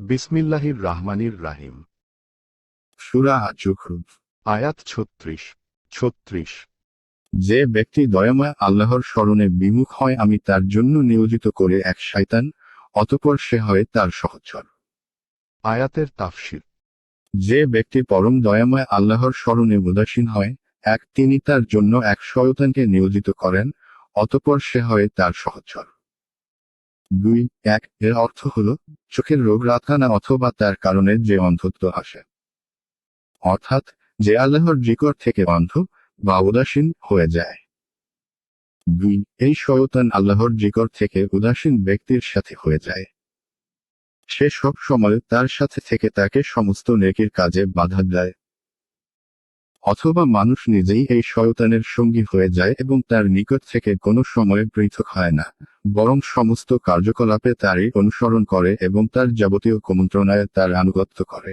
বিসমিল্লাহির রাহমানির রাহিম। সুরা আচুখরুফ আয়াত ছত্রিশ ছত্রিশ। যে ব্যক্তি দয়াময় আল্লাহর স্মরণে বিমুখ হয় আমি তার জন্য নিয়োজিত করে এক শয়তান অতপর সে হয় তার সহচর। আয়াতের তাফসির। যে ব্যক্তি পরম দয়াময় আল্লাহর স্মরণে উদাসীন হয় এক তিনি তার জন্য এক শয়তানকে নিয়োজিত করেন অতপর সে হয় তার সহচর। দুই, এক, এর অর্থ হল, চোখের রোগ রাখানা অথবা তার কারণে যে অন্ধত্ব আসে। অর্থাৎ, যে আল্লাহর জিকর থেকে অন্ধ বা উদাসীন হয়ে যায়। দুই, এই শয়তান আল্লাহর জিকর থেকে উদাসীন ব্যক্তির সাথে হয়ে যায়। সে সব সময় তার সাথে থেকে তাকে সমস্ত নেকির কাজে বাধা দেয়। অথবা মানুষ নিজেই এই শয়তানের সঙ্গী হয়ে যায় এবং তার নিকট থেকে কোনো সময়ে পৃথক হয় না, বরং সমস্ত কার্যকলাপে তারই অনুসরণ করে এবং তার যাবতীয় কুমন্ত্রণায় তার আনুগত্য করে।